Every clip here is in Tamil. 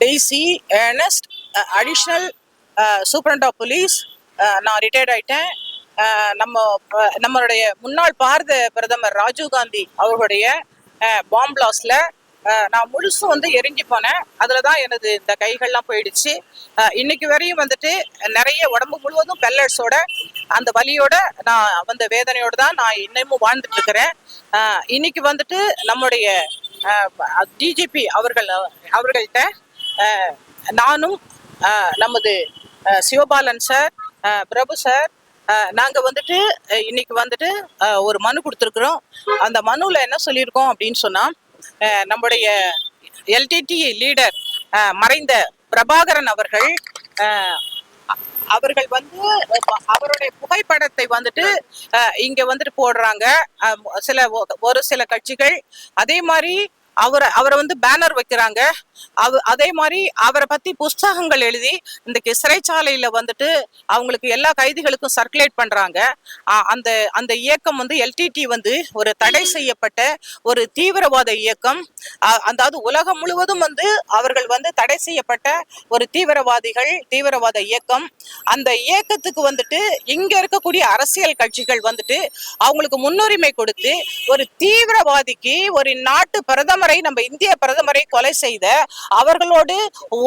DC Ernest, uh, additional uh, superintendent of police. Uh, now retired I நம்ம நம்மளுடைய முன்னாள் பாரத பிரதமர் ராஜீவ் காந்தி அவர்களுடைய பாம் பிளாஸ்ட்ல நான் முழுசும் வந்து எரிஞ்சு போனேன். அதில் தான் எனது இந்த கைகள்லாம் போயிடுச்சு. இன்னைக்கு வரையும் வந்துட்டு நிறைய உடம்பு முழுவதும் பெல்லட்ஸோட அந்த வலியோட நான் அந்த வேதனையோட தான் நான் இன்னமும் வாழ்ந்துட்டு இருக்கிறேன். இன்னைக்கு வந்துட்டு நம்முடைய டிஜிபி அவர்கள் அவர்கள்ட்ட நானும் நமது சிவபாலன் சார் பிரபு சார் நாங்க வந்துட்டு இன்னைக்கு வந்துட்டு ஒரு மனு கொடுத்துருக்குறோம். அந்த மனுவில் என்ன சொல்லியிருக்கோம் அப்படின்னு சொன்னா நம்முடைய எல்டிடி லீடர் மறைந்த பிரபாகரன் அவர்கள் அவர்கள் வந்து அவருடைய புகைப்படத்தை வந்துட்டு இங்க வந்துட்டு போடுறாங்க. சில ஒரு சில கட்சிகள் அதே மாதிரி அவரை அவரை வந்து பேனர் வைக்கிறாங்க. அவ அதே மாதிரி அவரை பத்தி புஸ்தகங்கள் எழுதி இன்றைக்கு சிறைச்சாலையில வந்துட்டு அவங்களுக்கு எல்லா கைதிகளுக்கும் சர்க்குலேட் பண்றாங்க. அந்த அந்த இயக்கம் வந்து எல்டிடி வந்து ஒரு தடை செய்யப்பட்ட ஒரு தீவிரவாத இயக்கம். அதாவது உலகம் முழுவதும் வந்து அவர்கள் வந்து தடை செய்யப்பட்ட ஒரு தீவிரவாதிகள் தீவிரவாத இயக்கம். அந்த இயக்கத்துக்கு வந்துட்டு இங்க இருக்கக்கூடிய அரசியல் கட்சிகள் வந்துட்டு அவங்களுக்கு முன்னுரிமை கொடுத்து ஒரு தீவிரவாதிக்கு ஒரு நாட்டு பிரதமரை நம்ம இந்திய பிரதமரை கொலை செய்த அவர்களோடு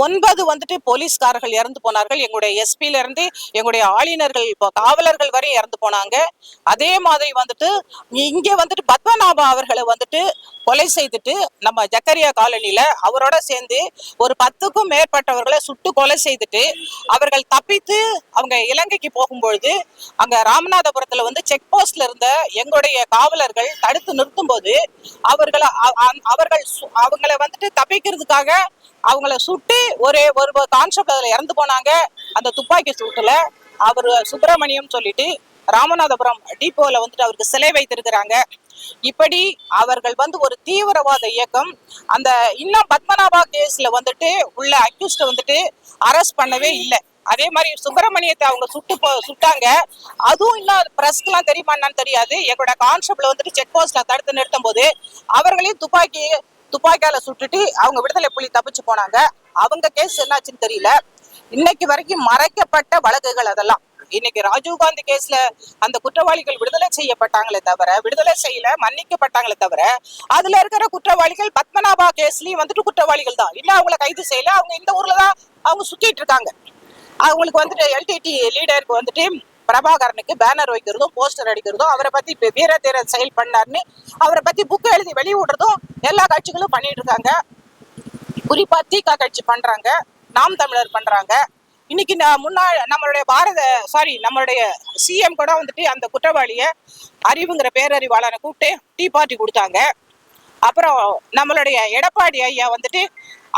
ஒன்பது வந்துட்டு போலீஸ்காரர்கள் இறந்து போனார்கள். எங்களுடைய எஸ்பியில இருந்து எங்களுடைய ஆளுநர்கள் இப்போ காவலர்கள் வரை இறந்து போனாங்க. அதே மாதிரி வந்துட்டு இங்க வந்துட்டு பத்மநாபா அவர்களை வந்துட்டு கொலை செய்துட்டு நம்ம ஜக்கரியா காலனியில அவரோட சேர்ந்து ஒரு பத்துக்கும் மேற்பட்டவர்களை சுட்டு கொலை செய்துட்டு அவர்கள் தப்பித்து அவங்க இலங்கைக்கு போகும்பொழுது அங்க ராமநாதபுரத்துல வந்து செக் போஸ்ட்ல இருந்த எங்களுடைய காவலர்கள் தடுத்து நிறுத்தும் போது அவர்களை அவர்கள் சு- அவங்கள வந்துட்டு தப்பிக்கிறதுக்காக அவங்கள சுட்டு ஒரே ஒரு கான்செப்ட் அதுல இறந்து போனாங்க. அந்த துப்பாக்கி சூட்டுல அவர் சுப்பிரமணியம் சொல்லிட்டு ராமநாதபுரம் டிப்போல வந்துட்டு அவருக்கு சிலை வைத்திருக்கிறாங்க. இப்படி அவர்கள் வந்து ஒரு தீவிரவாத இயக்கம் அந்த இன்னும் பத்மநாபா கேஸ்ல வந்துட்டு உள்ள அக்யூஸ்ட வந்துட்டு அரெஸ்ட் பண்ணவே இல்லை. அதே மாதிரி சுப்பிரமணியத்தை அவங்க சுட்டு போ- சுட்டாங்க. அதுவும் இன்னும் பிரஸ்க்கெல்லாம் தெரியுமா தெரியாது. எங்களோட கான்ஸ்டபிள் வந்துட்டு செக் போஸ்ட்ல தடுத்து நிறுத்தும் போது அவர்களையும் துப்பாக்கி துப்பாக்கியால சுட்டுட்டு அவங்க விடுதலை புலி தப்பிச்சு போனாங்க. அவங்க கேஸ் என்னாச்சுன்னு தெரியல. இன்னைக்கு வரைக்கும் மறைக்கப்பட்ட வழக்குகள் அதெல்லாம். இன்னைக்கு ராஜீவ்காந்தி கேஸ்ல அந்த குற்றவாளிகள் விடுதலை செய்யப்பட்டாங்களே தவிர விடுதலை செய்யல மன்னிக்கப்பட்டாங்களே தவிர அதுல இருக்கிற குற்றவாளிகள் பத்மநாபா கேஸ்லயும் வந்துட்டு குற்றவாளிகள் தான். இன்னும் அவங்கள கைது செய்யல. அவங்க இந்த ஊர்ல தான் அவங்க சுத்திட்டு இருக்காங்க. அவங்களுக்கு வந்துட்டு எல்டிடி லீடருக்கு வந்துட்டு பிரபாகரனுக்கு பேனர் வைக்கிறதும் போஸ்டர் அடிக்கிறதும் அவரை பத்தி வீர தீர செயல் பண்ணாருன்னு அவரை பத்தி புக் எழுதி வெளியிடுறதும் எல்லா கட்சிகளும் பண்ணிட்டு இருக்காங்க. குறிப்பா தீகா கட்சி பண்றாங்க நாம் தமிழர் பண்றாங்க. இன்னைக்கு நான் முன்னாள் நம்மளுடைய பாரத சாரி நம்மளுடைய சிஎம் கூட வந்துட்டு அந்த குற்றவாளிய அறிவுங்கிற பேரறிவாளனை கூப்பிட்டு டீ பார்ட்டி கொடுத்தாங்க. அப்புறம் நம்மளுடைய எடப்பாடி ஐயா வந்துட்டு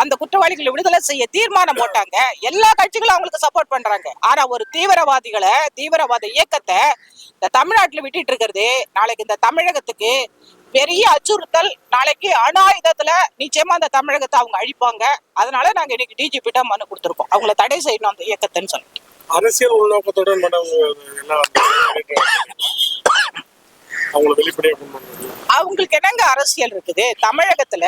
அந்த குற்றவாளிகளை விடுதலை செய்ய தீர்மானம் போட்டாங்க. எல்லா கட்சிகளும் அவங்களுக்கு சப்போர்ட் பண்றாங்க. ஆனா ஒரு தீவிரவாதிகளை தீவிரவாத இயக்கத்தை இந்த தமிழ்நாட்டில் விட்டுட்டு இருக்கிறது. நாளைக்கு இந்த தமிழகத்துக்கு பெரிய அச்சுறுத்தல். நாளைக்கு அணு ஆயுதத்துல நிச்சயமா அந்த தமிழகத்தை அவங்க அழிப்பாங்க. அதனால நாங்க இன்னைக்கு டிஜிபிட்ட மனு கொடுத்துருக்கோம். அவங்கள தடை செய்யணும் அந்த இயக்கத்தைன்னு சொல்லிட்டு. அரசியல் உள்நோக்கத்துடன் அவங்களுக்கு என்னங்க அரசியல் இருக்குது? தமிழகத்துல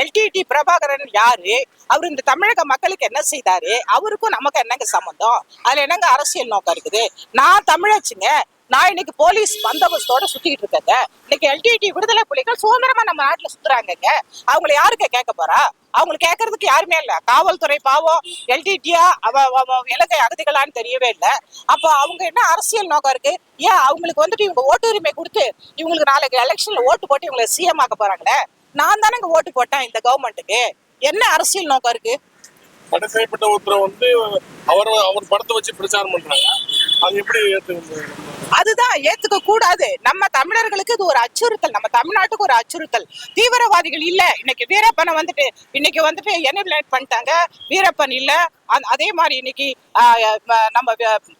எல்டிடி பிரபாகரன் யாரு? அவர் இந்த தமிழக மக்களுக்கு என்ன செய்தாரு? அவருக்கும் நமக்கு என்னங்க சம்மந்தம் அதுல என்னங்க அரசியல் நோக்கம் இருக்குது? நான் தமிழச்சுங்க. நான் இன்னைக்கு போலீஸ் பந்தோபஸ்தோட சுத்திட்டு இருக்கேங்க. இன்னைக்கு எல்டிடி விடுதலை புலிகள் சுதந்திரமா நம்ம நாட்டுல சுத்துறாங்கங்க. அவங்கள யாருக்க கேட்க போறா? அவங்களை கேட்கறதுக்கு யாருமே இல்ல. காவல்துறை பாவம் எல்டிடியா அவ அவ இலங்கை அகதிகளான்னு தெரியவே இல்லை. அப்போ அவங்க என்ன அரசியல் நோக்கம் இருக்கு? ஏன் அவங்களுக்கு வந்துட்டு இவங்க ஓட்டு உரிமை கொடுத்து இவங்களுக்கு நாளைக்கு எலெக்ஷன்ல ஓட்டு போட்டு இவங்களை சிஎம் ஆக்க போறாங்களே? நான் தானங்க ஓட்டு போட்டேன் இந்த கவர்மெண்ட்டுக்கு என்ன அரசியல் நோக்கம் இருக்கு? தடை செய்யப்பட்ட ஒருத்தரை வந்து அவர் அவர் படத்தை வச்சு பிரச்சாரம் பண்றாங்க. அது எப்படி ஏத்துக்க அதுதான் ஏத்துக்க கூடாது. நம்ம தமிழர்களுக்கு இது ஒரு அச்சுறுத்தல். நம்ம தமிழ்நாட்டுக்கு ஒரு அச்சுறுத்தல். தீவிரவாதிகள் இல்ல. இன்னைக்கு வீரப்பனை வந்துட்டு இன்னைக்கு வந்துட்டு எனிபிளேட் பண்ணிட்டாங்க? வீரப்பன் இல்ல. அதே மாதிரி இன்னைக்கு நம்ம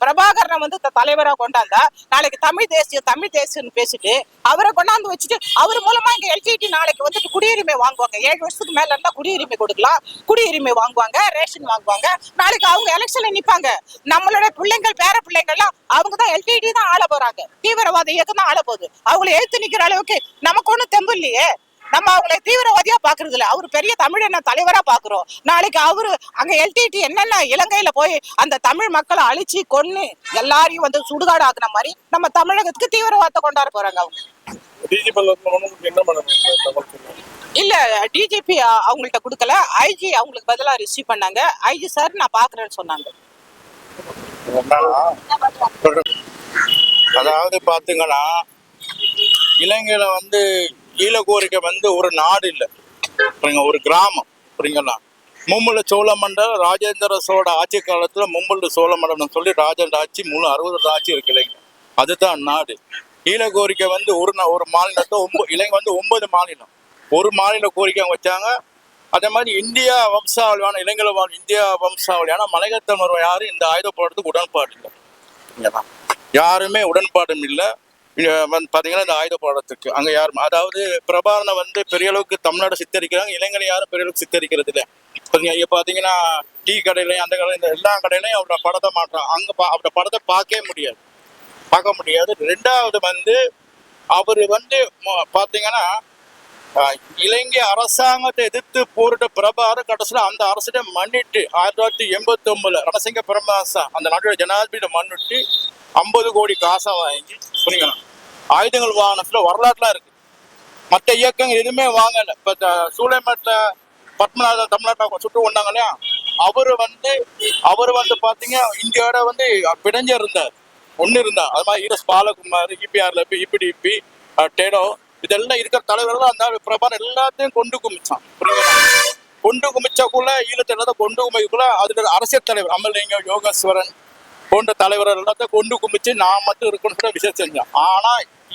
பிரபாகரனை வந்து தலைவராக தலைவரா கொண்டாந்தா நாளைக்கு தமிழ் தேசிய தமிழ் தேசியம்னு பேசிட்டு அவரை கொண்டாந்து வச்சுட்டு அவர் மூலமா இங்க எல்டிடி நாளைக்கு வந்துட்டு குடியுரிமை வாங்குவாங்க. ஏழு வருஷத்துக்கு மேல இருந்தா குடியுரிமை கொடுக்கலாம். குடியுரிமை வாங்குவாங்க ரேஷன் வாங்குவாங்க. நாளைக்கு அவங்க எலெக்ஷன்ல நிப்பாங்க. நம்மளோட பிள்ளைங்கள் பேர பிள்ளைங்கள்லாம் அவங்க தான் எல்டிடி தான் ஆள போறாங்க. தீவிரவாத இயக்கம் தான் ஆள போகுது. அவங்கள எழுத்து நிக்கிற அளவுக்கு நமக்கு ஒண்ணும் தெம்பு இல்லையே. நம்ம அவங்களை தீவிரவாதியா பாக்குறது இல்ல. அவர் பெரிய தமிழன தலைவரா பாக்குறோம். நாளைக்கு அவரு அங்க எல்டிடி என்னென்ன இலங்கையில போய் அந்த தமிழ் மக்களை அழிச்சு கொன்னு எல்லாரையும் வந்து சுடுகாடு ஆக்குன மாதிரி நம்ம தமிழகத்துக்கு தீவிரவாதத்தை கொண்டாட போறாங்க அவங்க. இல்ல டிஜிபி அவங்கள்ட்ட கொடுக்கல. ஐஜி அவங்களுக்கு பதிலா ரிசீவ் பண்ணாங்க. ஐஜி சார் நான் பாக்குறேன்னு சொன்னாங்க. அதாவது பாத்தீங்கன்னா இலங்கையில வந்து ஈழகோரிக்கை வந்து ஒரு நாடு இல்லை. புரியுங்க ஒரு கிராமம் புரியுங்களா? சோழ சோழமண்டலம் ராஜேந்திர சோழ ஆட்சி காலத்துல சோழ சோழமண்டலம் சொல்லி ராஜேந்திர ஆட்சி முழு அறுபது ஆட்சி இருக்கு இல்லைங்க. அதுதான் நாடு. ஈழக்கோரிக்கை வந்து ஒரு நா- ஒரு மாநிலத்தை ஒன்பது இலங்கை வந்து ஒன்பது மாநிலம். ஒரு மாநில கோரிக்கை அவங்க வச்சாங்க. அதே மாதிரி இந்தியா வம்சாவளியான இலங்கையில வாழ் இந்தியா வம்சாவளியான மலையத்தமிழர் யாரும் இந்த ஆயுத போராட்டத்துக்கு உடன்பாடு இல்லை. யாருமே உடன்பாடும் இல்லை. வந்து பார்த்தீங்கன்னா இந்த ஆயுத போராட்டத்துக்கு அங்கே யாரும் அதாவது பிரபாகரனை வந்து பெரிய அளவுக்கு தமிழ்நாடு சித்தரிக்கிறாங்க. இளைஞரை யாரும் பெரிய அளவுக்கு சித்தரிக்கிறது இல்லை இப்போ இங்கே பார்த்தீங்கன்னா டீ கடையிலையும் அந்த கடையில இந்த எல்லா கடையிலையும் அவரோட படத்தை மாட்டுறான் அங்கே பா அவரோட படத்தை பார்க்கவே முடியாது. பார்க்க முடியாது. ரெண்டாவது வந்து அவர் வந்து பார்த்தீங்கன்னா இலங்கை அரசாங்கத்தை எதிர்த்து போரிட்ட பிரபார கடைசியில் அந்த அரசிட மன்னிட்டு ஆயிரத்தி தொள்ளாயிரத்தி எண்பத்தி ஒன்பதுல ரணசிங்க பிரபாசா அந்த நாட்டோட ஜனாதிபதியை மன்னிட்டு ஐம்பது கோடி காசை வாங்கி புரியுங்களா ஆயுதங்கள் வாகனத்துல வரலாற்றுலாம் இருக்கு மற்ற இயக்கங்கள் எதுவுமே வாங்கல இப்ப த- சூளைமேட்ல பத்மநாதன் தமிழ்நாட்டை சுட்டு கொண்டாங்க இல்லையா அவர் வந்து அவர் வந்து பாத்தீங்க இந்தியாவோட வந்து பிணைஞ்சு இருந்தார் ஒண்ணு இருந்தார் அது மாதிரி ஈரஸ் பாலகுமார் இபிஆர்ல இபிடிபி டேடோ இதெல்லாம் இருக்கிற தலைவர்கள் அந்த பிரபான் எல்லாத்தையும் கொண்டு குமிச்சான். கொண்டு குமிச்சாக்குள்ள ஈழத்தை எல்லாத்தையும் கொண்டு குமிக்குள்ள அதுல அரசியல் தலைவர் அமலிங்க யோகேஸ்வரன் போன்ற தலைவர்கள் எல்லாத்தையும் கொண்டு குமிச்சு நான் மட்டும் இருக்கணும்னு சொல்லி விஷயம் செஞ்சேன். ஆனா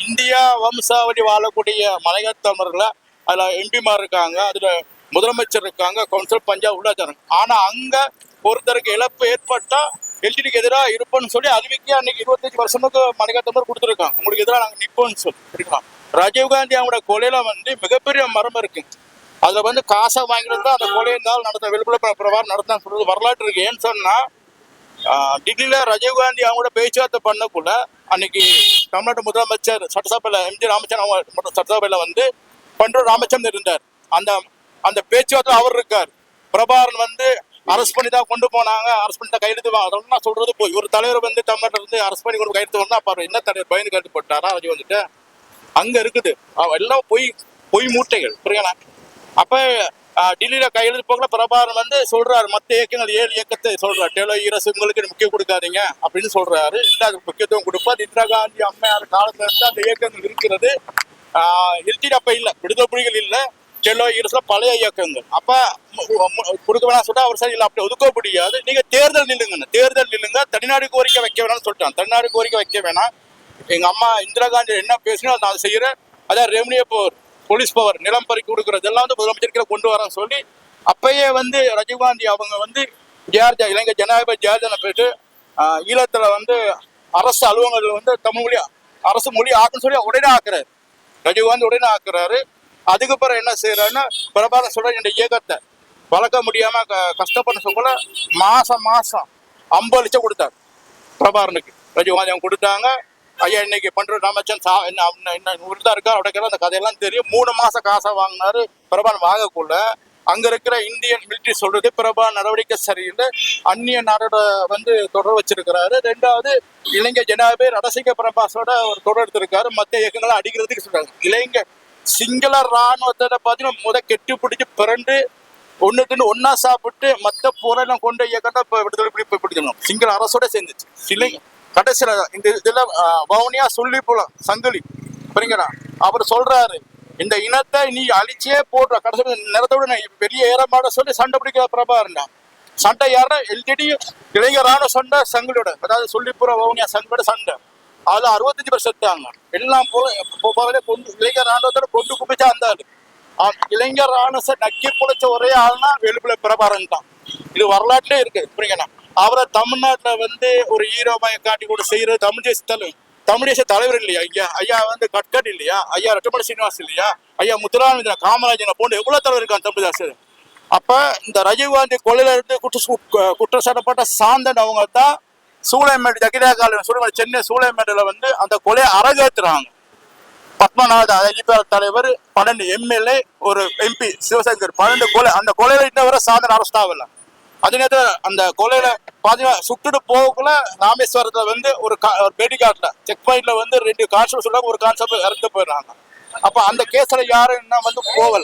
இந்தியா வம்சாவளி வாழக்கூடிய மலையத்தமிழர்ல அதுல எம்பிமார் இருக்காங்க அதுல முதலமைச்சர் இருக்காங்க கவுன்சில் பஞ்சாப் உள்ளாச்சாரம் ஆனா அங்க ஒருத்தருக்கு இழப்பு ஏற்பட்டா எல்ஜிடிக்கு எதிராக இருப்போம்னு சொல்லி அறிவிக்கி அன்னைக்கு இருபத்தஞ்சு வருஷமுக்கு மலையத்தமிழர் கொடுத்துருக்கோம் உங்களுக்கு எதிராக நாங்கள் நிற்போம்னு சொல்லி சரிங்களா ராஜீவ்காந்தி அவங்களோட கொலையில வந்து மிகப்பெரிய மரம் இருக்கு. அதுல வந்து காசை வாங்கிட்டு தான் அந்த கொலை இருந்தாலும் நடத்த வெளிப்பட பிரபாரம் நடத்தான் சொல்றது வரலாற்று இருக்கு. ஏன்னு சொன்னா ஆஹ் டில்லியில ராஜீவ்காந்தி அவங்களோட பேச்சுவார்த்தை பண்ணக்குள்ள அன்னைக்கு தமிழ்நாட்டு முதலமைச்சர் சட்டசபையில எம்ஜி ராமச்சந்திரன் அவங்க சட்டசபையில வந்து பண்ற ராமச்சந்திரன் இருந்தார். அந்த அந்த பேச்சுவார்த்தை அவர் இருக்கார். பிரபாரன் வந்து அரெஸ்ட் பண்ணி தான் கொண்டு போனாங்க. அரெஸ்ட் பண்ணி தான் கையெழுத்து வாங்க. அதெல்லாம் நான் சொல்றது போய். ஒரு தலைவர் வந்து தமிழ்நாட்டில் இருந்து அரெஸ்ட் பண்ணி கொண்டு கையெழுத்து வந்தா அப்ப என்ன தலைவர் பயந்து கையெழுத்து போட்டாரா? அது வந்துட்டு அங்க இருக்குது. அவ- எல்லாம் பொய் பொய் மூட்டைகள். புரியுங்களா அப்ப டெல்லியில கையெழுத்து போகல. பிரபாகரன் வந்து சொல்றாரு. மத்த இயக்கங்கள் ஏழு இயக்கத்தை சொல்றாரு. டெலோ ஈரஸ் உங்களுக்கு முக்கியம் கொடுக்காதீங்க அப்படின்னு சொல்றாரு. இல்லை அதுக்கு முக்கியத்துவம் கொடுப்பார். இந்திரா காந்தி அம்மையார் காலத்துல இருந்து அந்த இயக்கங்கள் இருக்கிறது. எல்டி அப்ப இல்ல. விடுதலை புலிகள் இல்லை. செல்லோ ஈரஸ்ல பழைய இயக்கங்கள். அப்ப கொடுக்க வேணாம் சொல்லிட்டு அவர் சரி இல்லை அப்படி ஒதுக்க முடியாது. நீங்க தேர்தல் நில்லுங்க தேர்தல் நில்லுங்க தனிநாடு கோரிக்கை வைக்க வேணாம்னு சொல்லிட்டான் தனிநாடு கோரிக்கை வைக்க வேணாம். எங்க அம்மா இந்திரா காந்தி என்ன பேசினோ அதை நான் செய்யறேன். அதான் ரெவன்யூ பவர் போலீஸ் பவர் நிலம் பறிக்க கொடுக்கறது எல்லாம் வந்து முதலமைச்சருக்கு கொண்டு வரேன்னு சொல்லி அப்பயே வந்து ராஜீவ்காந்தி அவங்க வந்து ஜார்ஜா இலங்கை ஜனாதிபதி ஜார்ஜனை போயிட்டு ஈழத்தில் ஈழத்துல வந்து அரசு அலுவலகங்கள் வந்து தமிழ் மொழி அரசு மொழி ஆக்குன்னு சொல்லி உடனே ஆக்குறாரு. ரஜீவ்காந்தி உடனே ஆக்குறாரு. அதுக்கப்புறம் என்ன செய்யறாருன்னா பிரபாகரன் சொல்ற இந்த இயக்கத்தை வளர்க்க முடியாம க- சொல்ல மாசம் மாசம் ஐம்பது லட்சம் கொடுத்தாரு பிரபாகரனுக்கு. ரஜினிகாந்த் அவங்க கொடுத்தாங்க. ஐயா இன்னைக்கு பண்ற ராமச்சன் சா என்ன என்ன விருதா இருக்கா அப்படிங்கிற அந்த கதையெல்லாம் தெரியும். மூணு மாசம் காசை வாங்கினாரு பிரபான் வாங்கக்குள்ள. அங்க இருக்கிற இந்தியன் மிலிட்ரி சொல்றது பிரபா நடவடிக்கை சரியில்லை. அந்நிய நாடோட வந்து தொடர் வச்சிருக்கிறாரு. ரெண்டாவது இளைஞர் ஜனாபே ரடசிங்க பிரபாஸோட ஒரு தொடர் எடுத்திருக்காரு. மத்திய இயக்கங்களை அடிக்கிறதுக்கு சொல்றாங்க. இளைஞர் சிங்கள இராணுவத்தை பார்த்தீங்கன்னா முத கெட்டி பிடிச்சி பிறண்டு ஒண்ணுக்கு ஒன்னா சாப்பிட்டு மத்த போரெல்லாம் கொண்டு இயக்கத்தை இப்ப விடுதலை புலி போய் பிடிக்கணும். சிங்கள அரசோட சேர்ந்துச்சு. இல்லைங்க கடைசியில இந்த இதுல வவுனியா சொல்லி போலாம் சங்கிலி. புரியுங்களா அவர் சொல்றாரு இந்த இனத்தை நீ அழிச்சே போடுற. கடைசி நிறத்தோட நான் வெளியே ஏற சொல்லி சண்டை பிடிக்கிற பிரபாகரன் சண்டை யாருன்னா எல்டிடி இளைஞர் ராணுவ சண்டை சங்கிலியோட. அதாவது சொல்லிப்புற வவுனியா சங்கிலோட சண்டை. அதுல அறுபத்தஞ்சு பேர் செத்தாங்க எல்லாம் போல கொண்டு இளைஞர் ராணுவத்தோட கொண்டு குப்பிச்சா அந்த ஆளு. இளைஞர் ராணுவ நக்கி புழைச்ச ஒரே ஆள்னா வெளுப்புல பிரபாரன் தான். இது வரலாற்றுலயே இருக்கு புரியுங்கண்ணா அவரை தமிழ்நாட்டுல வந்து ஒரு ஹீரோ காட்டி கூட செய்யற தமிழ் தேசிய தலைவர் தமிழ் தேசிய தலைவர் இல்லையா? ஐயா ஐயா வந்து கட்கட் இல்லையா? ஐயா ரெட்டமணி சீனிவாஸ் இல்லையா? ஐயா முத்துராமலிங்க காமராஜனை போன்ற எவ்வளவு தலைவர் இருக்கான் தமிழ்தாசர் அப்ப இந்த ராஜீவ்காந்தி கொலையில இருந்து குற்ற கு- குற்றம் சாட்டப்பட்ட சாந்தன் அவங்க தான் சூளைமேடு ஜகிரா சூளைமேடு சென்னை சூளைமேடுல வந்து அந்த கொலையை அரங்கேற்றுறாங்க பத்மநாத அதிபர் தலைவர் பன்னெண்டு எம்எல்ஏ ஒரு எம்பி சிவசங்கர் பன்னெண்டு கொலை அந்த கொலையில இன்ன வரை சாதனை அரெஸ்ட் ஆகல. அதே நேரத்தில் அந்த கொலையில பாத்தீங்கன்னா சுட்டுட்டு போகக்குள்ள ராமேஸ்வரத்துல வந்து ஒரு கா- ஒரு பேட்டிகாட்ல செக் பாயிண்ட்ல வந்து ரெண்டு கான்ஸ்டபிள் சொல்றாங்க ஒரு கான்ஸ்டபிள் இறந்து போயிடுறாங்க. அப்ப அந்த கேஸ்ல யாரும் இன்னும் வந்து போகல.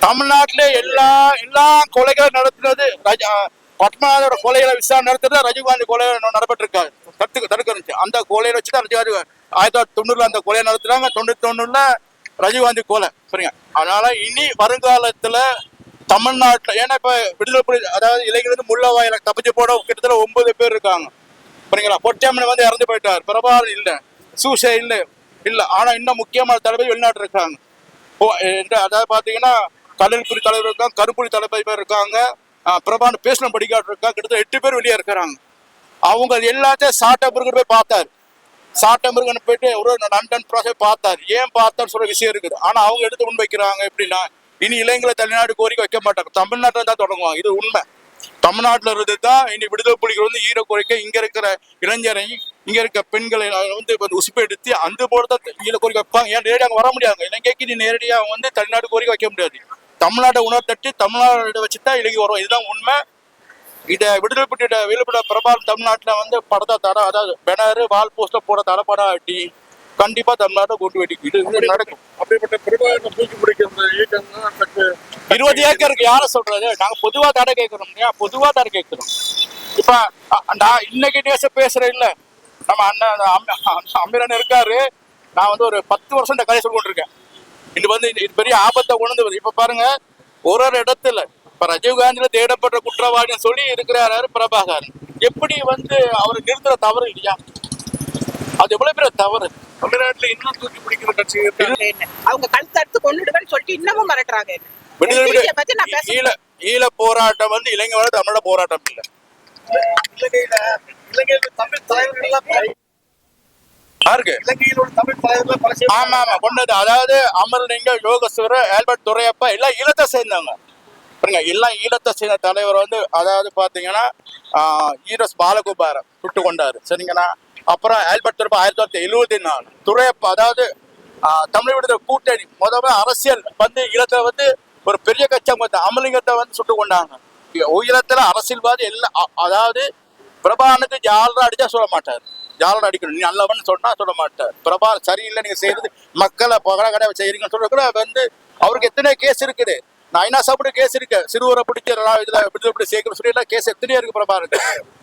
தமிழ்நாட்டிலே எல்லா எல்லா கொலைகளும் நடத்துனது பத்மநாதோட கொலையில விசாரணை நடத்துறது ரஜீவ்காந்தி கொலை நடைபெற்றிருக்காரு தடுத்து தடுக்க அந்த கொலையில வச்சு தான் ரஜீவ் ஆயிரத்தி தொள்ளாயிரத்தி தொண்ணூறுல அந்த கொலையை நடத்துறாங்க. தொண்ணூத்தி தொண்ணூறுல ரஜீவ்காந்தி கொலை. சரிங்க. அதனால இனி வருங்காலத்துல தமிழ்நாட்டுல ஏன்னா இப்ப விடுதலை புலி அதாவது இளைஞர் முள்ளவாயில தப்பிச்சு போட கிட்டத்தட்ட ஒன்பது பேர் இருக்காங்க. சரிங்களா? பொட்டியம்மன் வந்து இறந்து போயிட்டார். பிரபாகர் இல்லை. சூசை இல்லை. இல்ல. ஆனா இன்னும் முக்கியமான தலைவர் வெளிநாட்டு இருக்காங்க. அதாவது பாத்தீங்கன்னா கடல்புரி தலைவர் இருக்காங்க கருப்புரி தலைவர் இருக்காங்க. பிரபான் பேசணும் படிக்காட்டு இருக்காங்க கிட்டத்தட்ட எட்டு பேர் வெளியே இருக்கிறாங்க. அவங்க எல்லாத்தையும் சாட்டபுருக்கு போய் பார்த்தாரு. சாட்டபுருகன் போயிட்டு ஒரு லண்டன் ப்ராசஸ் பார்த்தாரு. ஏன் பார்த்தாரு சொல்ற விஷயம் இருக்குது. ஆனா அவங்க எடுத்து முன் வைக்கிறாங்க எப்படின்னா இனி இளைஞர்களை தமிழ்நாடு கோரிக்கை வைக்க மாட்டாங்க. தமிழ்நாட்டில் தான் தொடங்குவாங்க. இது உண்மை. தமிழ்நாட்டில் இருந்து தான் இனி விடுதலை புலிகள் வந்து ஈர கோரிக்கை இங்க இருக்கிற இளைஞரை இங்க இருக்க பெண்களை வந்து இப்ப எடுத்து அந்த போல தான் ஈர கோரிக்கை வைப்பாங்க. ஏன் நேரடியாக வர முடியாது இலங்கைக்கு நீ நேரடியாக வந்து தமிழ்நாடு கோரிக்கை வைக்க முடியாது. தமிழ்நாட்டை உணர்த்தட்டு தமிழ்நாடு வச்சு தான் இலங்கை வரும். இதுதான் உண்மை. இத விடுதலை புலியோட வெளிப்பட பிரபால் தமிழ்நாட்டுல வந்து படத்தை தட அதாவது பேனரு வால் போஸ்டர் போட தடப்படா ஆட்டி கண்டிப்பா தமிழ்நாட்டை கூட்டு வெடிக்கும் இது நடக்கும். அப்படிப்பட்ட பிரபாகரனை தூக்கி பிடிக்கிற இயக்கம் இருபது ஏக்கருக்கு யார சொல்றது? நாங்க பொதுவா தடை கேட்கிறோம் இல்லையா? பொதுவா தடை கேட்கிறோம். இப்ப நான் இன்னைக்கு நேச பேசுறேன் இல்ல. நம்ம அண்ணன் அம்ம- அமீரன் இருக்காரு. நான் வந்து ஒரு பத்து வருஷம் இந்த கதை சொல்லி இருக்கேன் இது வந்து இது பெரிய ஆபத்தை உணர்ந்து வருது இப்ப பாருங்க ஒரு ஒரு இடத்துல இப்ப ரஜீவ்காந்தில தேடப்பட்ட குற்றவாளின்னு சொல்லி இருக்கிறாரு பிரபாகரன். எப்படி வந்து அவர் நிறுத்துற தவறு இல்லையா? அது எவ்வளவு பெரிய தவறு? தமிழ்நாட்டுல இன்னும் தூக்கி பிடிக்கிற கட்சி. அவங்க கழுத்து அறுத்து கொண்டுடுவேன்னு சொல்லிட்டு இன்னமும் மிரட்டுறாங்க ஈழ ஈழ போராட்டம் வந்து இளைஞரோட தமிழோட போராட்டம் இல்லை. இலங்கையில இலங்கையில தமிழ் தலைவர்கள் எல்லாம் பல- யாருக்கு இலங்கையிலோட தமிழ் தலைவர்கள் பல பேர் ஆமா ஆமா. கொண்டது. அதாவது அமர்லிங்க யோகேஸ்வரர் ஆல்பர்ட் துரையப்பா எல்லாம் ஈழத்தை சேர்ந்தவங்க. பாருங்க எல்லாம் ஈழத்தை சேர்ந்த தலைவர் வந்து அதாவது பாத்தீங்கன்னா ஈரஸ் பாலகுமாரன் சுட்டு கொண்டாரு. சரிங்களா? அப்புறம் ஆல்பர்ட் துரைப்பா ஆயிரத்தி தொள்ளாயிரத்தி எழுபத்தி நாலு. துரையப்பா அதாவது தமிழ் விடுதலை கூட்டணி. முதல்ல அரசியல் வந்து ஈழத்துல வந்து ஒரு பெரிய கட்சி வந்து அமலிங்கத்தை வந்து சுட்டு கொண்டாங்க. உயிரத்துல அரசியல்வாதி எல்லாம் அதாவது பிரபானுக்கு ஜாலரா அடிச்சா சொல்ல மாட்டார். யாரோட அடிக்கணும்? நீ நல்லவன் சொன்னா சொல்ல மாட்டார் பிரபா சரியில்லை நீங்க செய்யறது மக்களை பகல கடை செய்யறீங்கன்னு சொல்ற கூட வந்து அவருக்கு எத்தனை கேஸ் இருக்குது. நான் ஐநா சாப்பிட கேஸ் இருக்கு. சிறுவரை பிடிச்ச இதுல இப்படி இப்படி சேர்க்கணும் சொல்லி எல்லாம் கேஸ் எத்தனையோ இருக்கு பிரபாகருக்கு.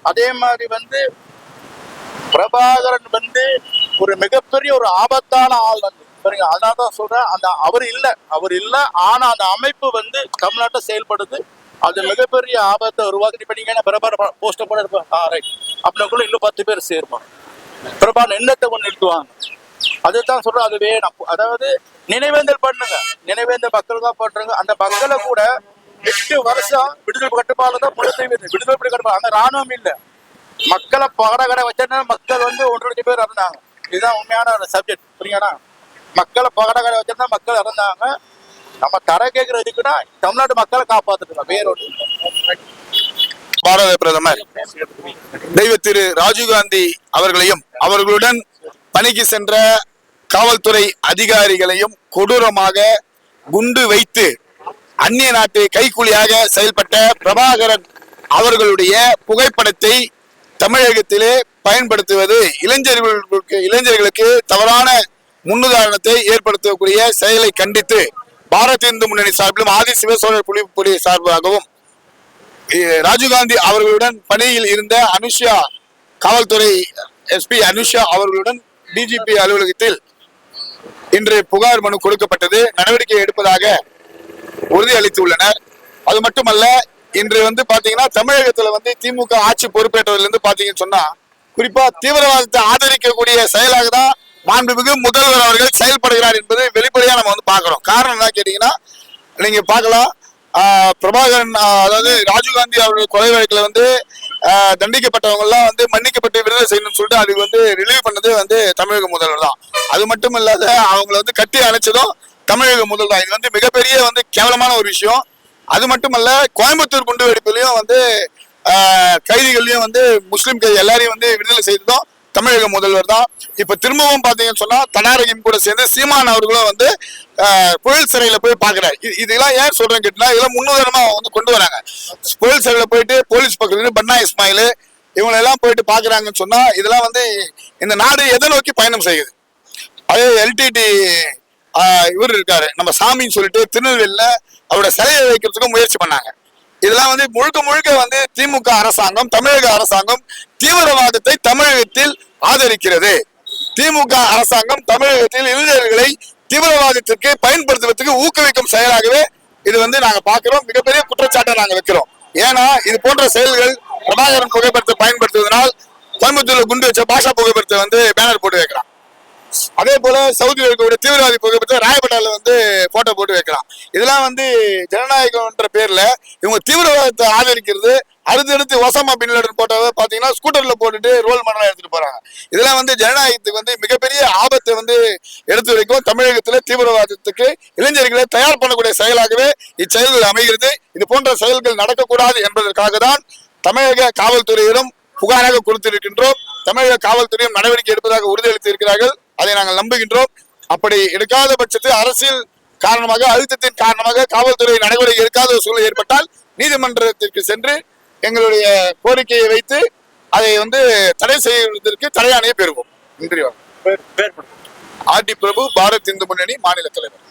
அதே மாதிரி வந்து பிரபாகரன் வந்து ஒரு மிகப்பெரிய ஒரு ஆபத்தான ஆள் வந்து. சரிங்க அதனால தான் சொல்றேன் அந்த அவர் இல்ல. அவர் இல்ல. ஆனா அந்த அமைப்பு வந்து தமிழ்நாட்டை செயல்படுது. அது மிகப்பெரிய ஆபத்தை உருவாக்கி இப்ப நீங்க பிரபார போஸ்டர் போட இருப்பாங்க ஆ ரைட் அப்படின்னா இன்னும் பத்து பேர் சேர்ப்பான் பிரபான் எண்ணத்தை கொண்டு நிறுத்துவாங்க? அதுதான் சொல்றேன். அது வேணும். அதாவது நினைவேந்தல் பண்ணுங்க. நினைவேந்தல் மக்கள் தான் பண்றாங்க. அந்த மக்களை கூட எட்டு வருஷம் விடுதலை கட்டுப்பாடு தான் முழுத்தை விடுதலை கட்டுப்பாடு. அந்த ராணுவம் இல்ல. மக்களை பகடகடை வச்சா மக்கள் வந்து ஒன்றரை லட்சம் பேர் இறந்தாங்க. இதுதான் உண்மையான ஒரு சப்ஜெக்ட் புரியுங்களா மக்களை பகட கடை வச்சிருந்தா மக்கள் இறந்தாங்க. நம்ம தர கேட்கறதுக்குன்னா தமிழ்நாட்டு மக்களை காப்பாத்துக்கலாம் வேறொரு பாரத பிரதமர் தெய்வ திரு ராஜீவ்காந்தி அவர்களையும் அவர்களுடன் பணிக்கு சென்ற காவல்துறை அதிகாரிகளையும் கொடூரமாக குண்டு வைத்து அந்நிய நாட்டு கைக்கூலியாக செயல்பட்ட பிரபாகரன் அவர்களுடைய புகைப்படத்தை தமிழகத்திலே பயன்படுத்துவது இளைஞர்களுக்கு இளைஞர்களுக்கு தவறான முன்னுதாரணத்தை ஏற்படுத்தக்கூடிய செயலை கண்டித்து பாரத் இந்து முன்னணி சார்பிலும் ஆதி சிவசோழர் புலி புலி சார்பாகவும் ராஜீவ்காந்தி அவர்களுடன் பணியில் இருந்த அனுஷா காவல்துறை எஸ்பி அனுஷா அவர்களுடன் டிஜிபி அலுவலகத்தில் இன்று புகார் மனு கொடுக்கப்பட்டது. நடவடிக்கை எடுப்பதாக உறுதியளித்துள்ளனர் அது மட்டுமல்ல இன்று வந்து பாத்தீங்கன்னா தமிழகத்துல வந்து திமுக ஆட்சி பொறுப்பேற்றதுல இருந்து பாத்தீங்கன்னு சொன்னா குறிப்பா தீவிரவாதத்தை ஆதரிக்கக்கூடிய செயலாக தான் மாண்புமிகு முதல்வர் அவர்கள் செயல்படுகிறார் என்பது வெளிப்படையா நம்ம வந்து பாக்குறோம் காரணம் என்ன கேட்டீங்கன்னா நீங்க பார்க்கலாம். பிரபாகரன் அதாவது ராஜீவ்காந்தி அவர்கள் கொலை வழக்கில் வந்து ஆஹ், தண்டிக்கப்பட்டவங்க எல்லாம் வந்து மன்னிக்கப்பட்டு விடுதலை செய்யணும்னு சொல்லிட்டு அதுக்கு வந்து ரிலீவ் பண்ணது வந்து தமிழக முதல்வர் தான். அது மட்டும் இல்லாத அவங்கள வந்து கட்டி அணைச்சதும் தமிழக முதல்வர் தான். இது வந்து மிகப்பெரிய வந்து கேவலமான ஒரு விஷயம். அது மட்டுமல்ல கோயம்புத்தூர் குண்டு வெடிப்புலையும் வந்து கைதிகள்லையும் வந்து முஸ்லீம் கைதி எல்லாரையும் வந்து விடுதலை செய்ததும் தமிழக முதல்வர் தான். இப்ப திரும்பவும் பாத்தீங்கன்னு சொன்னா தனாரகம் கூட சேர்ந்து சீமான் அவர்களும் வந்து புயல் சிறையில போய் பாக்குறாரு. இது- இதெல்லாம் ஏன் சொல்றேன் கேட்டா இதெல்லாம் முன்னுதாரணமா வந்து கொண்டு வராங்க. புயல் சிறையில போயிட்டு போலீஸ் பக்கத்துல பன்னா இஸ்மாயில் இவங்க எல்லாம் போயிட்டு பாக்குறாங்கன்னு சொன்னா இதெல்லாம் வந்து இந்த நாடு எதை நோக்கி பயணம் செய்யுது? அதே எல்டிடி இவர் இருக்காரு. நம்ம சாமின்னு சொல்லிட்டு திருநெல்வேலியில அவரோட சிலையை வைக்கிறதுக்கும் முயற்சி பண்ணாங்க. இதெல்லாம் வந்து முழுக்க முழுக்க வந்து திமுக அரசாங்கம் தமிழக அரசாங்கம் தீவிரவாதத்தை தமிழகத்தில் ஆதரிக்கிறது. திமுக அரசாங்கம் தமிழகத்தில் இளைஞர்களை தீவிரவாதத்திற்கு பயன்படுத்துவதற்கு ஊக்குவிக்கும் செயலாகவே இது வந்து நாங்க பாக்குறோம் மிகப்பெரிய குற்றச்சாட்டை நாங்க வைக்கிறோம். ஏன்னா இது போன்ற செயல்கள் பிரபாகரன் புகைப்படத்தை பயன்படுத்துவதனால் கோயம்புத்தூர்ல குண்டு வச்ச பாஷா புகைப்படத்தை வந்து பேனர் போட்டு வைக்கிறான். அதே போல சவுதியில் இருக்கக்கூடிய தீவிரவாதி புகைப்படத்தை ராயப்பட்டால வந்து போட்டோ போட்டு வைக்கலாம். இதெல்லாம் வந்து ஜனநாயகம்ன்ற பேர்ல இவங்க தீவிரவாதத்தை ஆதரிக்கிறது அடுத்தடுத்து ஒசாமா பின் லேடன் போட்டோவை பாத்தீங்கன்னா ஸ்கூட்டர்ல போட்டுட்டு ரோல் மாடலா எடுத்துட்டு போறாங்க. இதெல்லாம் வந்து ஜனநாயகத்துக்கு வந்து மிகப்பெரிய ஆபத்தை வந்து எடுத்து வைக்கும். தமிழகத்துல தீவிரவாதத்துக்கு இளைஞர்களை தயார் பண்ணக்கூடிய செயலாகவே இச்செயல்கள் அமைகிறது. இது போன்ற செயல்கள் நடக்கக்கூடாது என்பதற்காக தான் தமிழக காவல்துறையிடம் புகாராக கொடுத்திருக்கின்றோம். தமிழக காவல்துறையும் நடவடிக்கை எடுப்பதாக உறுதியளித்திருக்கிறார்கள். அதை நாங்கள் நம்புகின்றோம். அப்படி எடுக்காத பட்சத்தில் அரசியல் காரணமாக அழுத்தத்தின் காரணமாக காவல்துறை நடவடிக்கை எடுக்காத ஒரு சூழல் ஏற்பட்டால் நீதிமன்றத்திற்கு சென்று எங்களுடைய கோரிக்கையை வைத்து அதை வந்து தடை செய்வதற்கு தடையாணையை பெறுவோம். நன்றி. ஆர்டி பிரபு பாரத் இந்து முன்னணி மாநில தலைவர்.